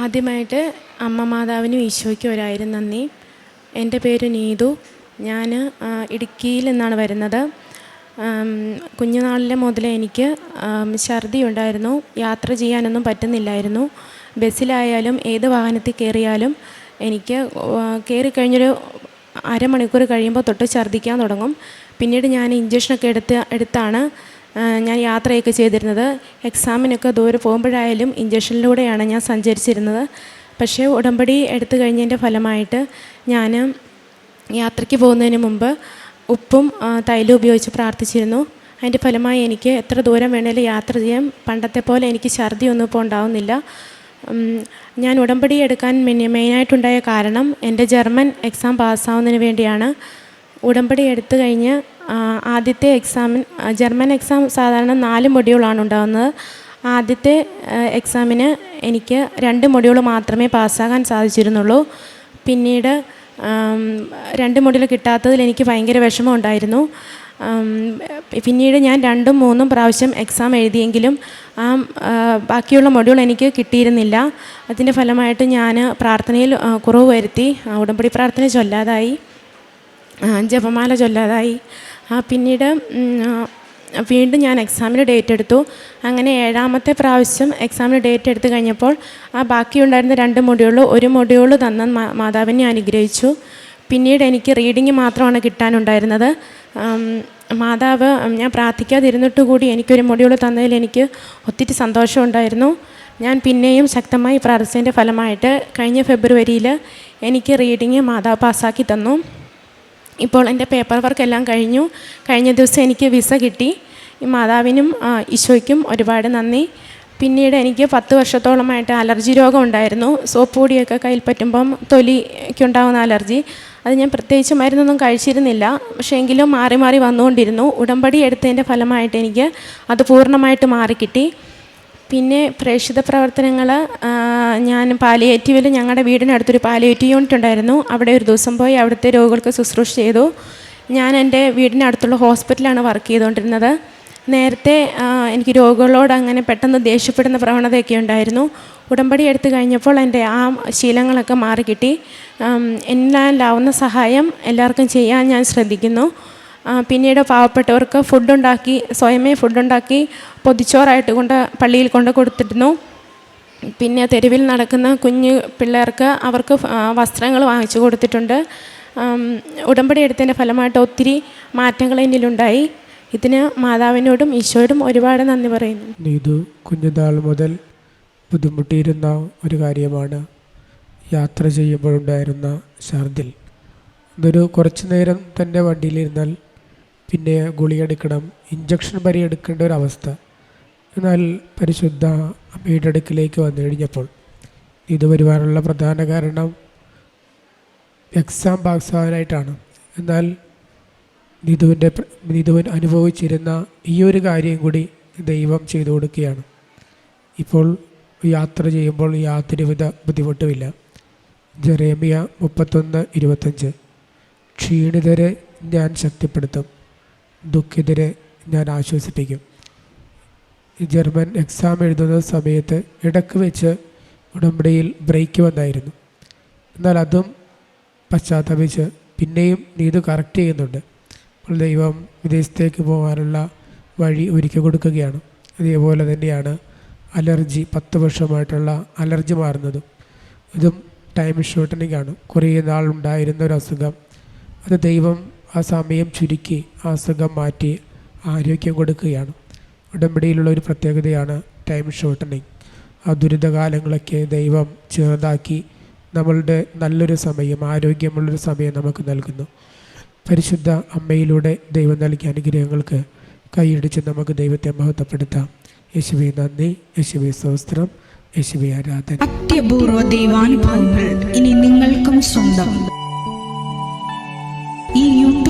ആദ്യമായിട്ട് അമ്മ മാതാവിനും ഈശോയ്ക്കും ഒരായിരം നന്ദി. എന്റെ പേര് നീതു. ഞാൻ ഇടുക്കിയിൽ നിന്നാണ് വരുന്നത്. കുഞ്ഞുനാളിലെ മുതലേ എനിക്ക് ഛർദി ഉണ്ടായിരുന്നു യാത്ര ചെയ്യാനൊന്നും പറ്റുന്നില്ലായിരുന്നു. ബസ്സിലായാലും ഏത് വാഹനത്തിൽ കയറിയാലും എനിക്ക് കയറിക്കഴിഞ്ഞൊരു അരമണിക്കൂർ കഴിയുമ്പോൾ തൊട്ട് ഛർദ്ദിക്കാൻ തുടങ്ങും. പിന്നീട് ഞാൻ ഇഞ്ചക്ഷനൊക്കെ എടുത്ത് എടുത്താണ് ഞാൻ യാത്രയൊക്കെ ചെയ്തിരുന്നത്. എക്സാമിനൊക്കെ ദൂരെ പോകുമ്പോഴായാലും ഇഞ്ചക്ഷനിലൂടെയാണ് ഞാൻ സഞ്ചരിച്ചിരുന്നത്. പക്ഷേ ഉടമ്പടി എടുത്തു കഴിഞ്ഞതിന്റെ ഫലമായിട്ട് ഞാൻ യാത്രയ്ക്ക് പോകുന്നതിന് മുമ്പ് ഉപ്പും തൈലും ഉപയോഗിച്ച് പ്രാർത്ഥിച്ചിരുന്നു. അതിന്റെ ഫലമായി എനിക്ക് എത്ര ദൂരം വേണേലും യാത്ര ചെയ്യാം. പണ്ടത്തെ പോലെ എനിക്ക് ഛർദിയൊന്നും ഇപ്പോൾ ഉണ്ടാവുന്നില്ല. ഞാൻ ഉടമ്പടി എടുക്കാൻ മെയിനായിട്ടുണ്ടായ കാരണം എന്റെ ജർമ്മൻ എക്സാം പാസ്സാവുന്നതിന് വേണ്ടിയാണ്. ഉടമ്പടി എടുത്തു കഴിഞ്ഞ് ആദ്യത്തെ എക്സാമിൻ ജർമ്മൻ എക്സാം സാധാരണ നാല് മൊഡ്യൂളാണ് ഉണ്ടാകുന്നത്. ആദ്യത്തെ എക്സാമിന് എനിക്ക് രണ്ട് മൊഡ്യൂൾ മാത്രമേ പാസ്സാകാൻ സാധിച്ചിരുന്നുള്ളൂ. പിന്നീട് രണ്ട് മൊഡ്യൂൾ കിട്ടാത്തതിൽ എനിക്ക് ഭയങ്കര വിഷമമുണ്ടായിരുന്നു പിന്നീട് ഞാൻ രണ്ടും മൂന്നും പ്രാവശ്യം എക്സാം എഴുതിയെങ്കിലും ആ ബാക്കിയുള്ള മൊഡ്യൂൾ എനിക്ക് കിട്ടിയിരുന്നില്ല. അതിന്റെ ഫലമായിട്ട് ഞാൻ പ്രാർത്ഥനയിൽ കുറവ് വരുത്തി ഉടമ്പടി പ്രാർത്ഥന ചൊല്ലാതായി. ജപമാല ചൊല്ലാതായി. പിന്നീട് വീണ്ടും ഞാൻ എക്സാമിന് ഡേറ്റ് എടുത്തു. അങ്ങനെ ഏഴാമത്തെ പ്രാവശ്യം എക്സാമിന് ഡേറ്റ് എടുത്തു കഴിഞ്ഞപ്പോൾ ആ ബാക്കിയുണ്ടായിരുന്ന രണ്ട് മൊഡ്യൂൾ ഒരു മൊഡ്യൂൾ തന്ന മാതാവിനെ അനുഗ്രഹിച്ചു. പിന്നീട് എനിക്ക് റീഡിങ് മാത്രമാണ് കിട്ടാനുണ്ടായിരുന്നത്. മാതാവ് ഞാൻ പ്രാർത്ഥിക്കാതിരുന്നിട്ട് കൂടി എനിക്കൊരു മൊഡ്യൂൾ തന്നതിൽ എനിക്ക് ഒത്തിരി സന്തോഷമുണ്ടായിരുന്നു. ഞാൻ പിന്നെയും ശക്തമായി പ്രാർത്ഥിച്ചതിന്റെ ഫലമായിട്ട് കഴിഞ്ഞ ഫെബ്രുവരിയിൽ എനിക്ക് റീഡിങ് മാതാവ് പാസ്സാക്കി തന്നു. ഇപ്പോൾ എന്റെ പേപ്പർ വർക്ക് എല്ലാം കഴിഞ്ഞു. കഴിഞ്ഞ ദിവസം എനിക്ക് വിസ കിട്ടി. ഈ മാതാവിനും ഈശോയ്ക്കും ഒരുപാട് നന്ദി. പിന്നീട് എനിക്ക് പത്ത് വർഷത്തോളമായിട്ട് അലർജി രോഗം ഉണ്ടായിരുന്നു സോപ്പ് പൊടിയൊക്കെ കയ്യിൽ പറ്റുമ്പം തൊലിക്കുണ്ടാകുന്ന അലർജി. അത് ഞാൻ പ്രത്യേകിച്ച് മരുന്നൊന്നും കഴിച്ചിരുന്നില്ല. പക്ഷേ എങ്കിലും മാറി മാറി വന്നുകൊണ്ടിരുന്നു. ഉടമ്പടി എടുത്തതിന്റെ ഫലമായിട്ട് എനിക്ക് അത് പൂർണമായിട്ട് മാറിക്കിട്ടി. പിന്നെ പ്രേക്ഷിത പ്രവർത്തനങ്ങൾ ഞാൻ പാലിയേറ്റീവിൽ ഞങ്ങളുടെ വീടിനടുത്തൊരു പാലിയേറ്റീവ് യൂണിറ്റ് ഉണ്ടായിരുന്നു. അവിടെ ഒരു ദിവസം പോയി അവിടുത്തെ രോഗികൾക്ക് ശുശ്രൂഷ ചെയ്തു. ഞാൻ എന്റെ വീടിനടുത്തുള്ള ഹോസ്പിറ്റലാണ് വർക്ക് ചെയ്തുകൊണ്ടിരുന്നത് നേരത്തെ എനിക്ക് രോഗികളോട് അങ്ങനെ പെട്ടെന്ന് ദേഷ്യപ്പെടുന്ന പ്രവണതയൊക്കെ ഉണ്ടായിരുന്നു. ഉടമ്പടി എടുത്തു കഴിഞ്ഞപ്പോൾ എന്റെ ആ ശീലങ്ങളൊക്കെ മാറിക്കിട്ടി എന്നാലാവുന്ന സഹായം എല്ലാവർക്കും ചെയ്യാൻ ഞാൻ ശ്രദ്ധിക്കുന്നു. പിന്നീട് പാവപ്പെട്ടവർക്ക് ഫുഡുണ്ടാക്കി സ്വയമേ ഫുഡുണ്ടാക്കി പൊതിച്ചോറായിട്ട് കൊണ്ട് പള്ളിയിൽ കൊണ്ട് കൊടുത്തിരുന്നു. പിന്നെ തെരുവിൽ നടക്കുന്ന കുഞ്ഞു പിള്ളേർക്ക് അവർക്ക് വസ്ത്രങ്ങൾ വാങ്ങിച്ചു കൊടുത്തിട്ടുണ്ട്. ഉടമ്പടി എടുത്തതിന്റെ ഫലമായിട്ട് ഒത്തിരി മാറ്റങ്ങൾ എന്നിലുണ്ടായി. ഇതിന് മാതാവിനോടും ഈശോയോടും ഒരുപാട് നന്ദി പറയുന്നു. നീതു കുഞ്ഞുനാൾ മുതൽ ബുദ്ധിമുട്ടിയിരുന്ന ഒരു കാര്യമാണ്. യാത്ര ചെയ്യുമ്പോഴുണ്ടായിരുന്ന ഛർദിൽ. ഇതൊരു കുറച്ച് നേരം തന്നെ വണ്ടിയിലിരുന്നാൽ പിന്നെ ഗുളിയെടുക്കണം ഇഞ്ചക്ഷൻ വരെ എടുക്കേണ്ട ഒരു അവസ്ഥ. എന്നാൽ പരിശുദ്ധ അമ്മയുടെ വന്നു കഴിഞ്ഞപ്പോൾ ഇത് വരുവാനുള്ള പ്രധാന കാരണം എക്സാം പാസ്സാകാനായിട്ടാണ് എന്നാൽ നിധുവിന്റെ നിധുവിൻ അനുഭവിച്ചിരുന്ന ഈ ഒരു കാര്യം കൂടി ദൈവം ചെയ്തു കൊടുക്കുകയാണ്. ഇപ്പോൾ യാത്ര ചെയ്യുമ്പോൾ യാതൊരുവിധ ബുദ്ധിമുട്ടുമില്ല. ജെറേമിയ മുപ്പത്തൊന്ന് ഇരുപത്തഞ്ച്. ക്ഷീണിതരെ ഞാൻ ശക്തിപ്പെടുത്തും. ദുഃഖിതരെ ഞാൻ ആശ്വസിപ്പിക്കും. ജർമ്മൻ എക്സാം എഴുതുന്ന സമയത്ത് ഇടയ്ക്ക് വെച്ച് ഉടമ്പടിയിൽ ബ്രേക്ക് വന്നായിരുന്നു. എന്നാൽ അതും പശ്ചാത്തപിച്ച് പിന്നെയും നീ കറക്റ്റ് ചെയ്യുന്നുണ്ട്. അപ്പോൾ ദൈവം വിദേശത്തേക്ക് പോകാനുള്ള വഴി ഒരുക്കി കൊടുക്കുകയാണ്. അതേപോലെ തന്നെയാണ് അലർജി പത്ത് വർഷമായിട്ടുള്ള അലർജി മാറുന്നതും. ഇതും ടൈം ഷോർട്ടനിങ് ആണ്. കുറേ നാൾ ഉണ്ടായിരുന്ന ഒരു അസുഖം. അത് ദൈവം ആ സമയം ചുരുക്കി ആ അസുഖം മാറ്റി ആരോഗ്യം കൊടുക്കുകയാണ്. ഉടമ്പടിയിലുള്ള ഒരു പ്രത്യേകതയാണ് ടൈം ഷോർട്ടനിങ് ആ ദുരിതകാലങ്ങളൊക്കെ ദൈവം ചെറുതാക്കി നമ്മളുടെ നല്ലൊരു സമയം ആരോഗ്യമുള്ളൊരു സമയം നമുക്ക് നൽകുന്നു. പരിശുദ്ധ അമ്മയിലൂടെ ദൈവം നൽകിയ അനുഗ്രഹങ്ങൾക്ക് കൈയടിച്ച് നമുക്ക് ദൈവത്തെ മഹത്വപ്പെടുത്താം. യേശുവെ നന്ദി യേശുവെ സ്തോത്രം യേശുവെ ആരാധന. അത്യപൂർവ ദൈവാനുഭവങ്ങൾ ഇനി നിങ്ങൾക്കും സ്വന്തം. ഈ യൂട്യൂബ്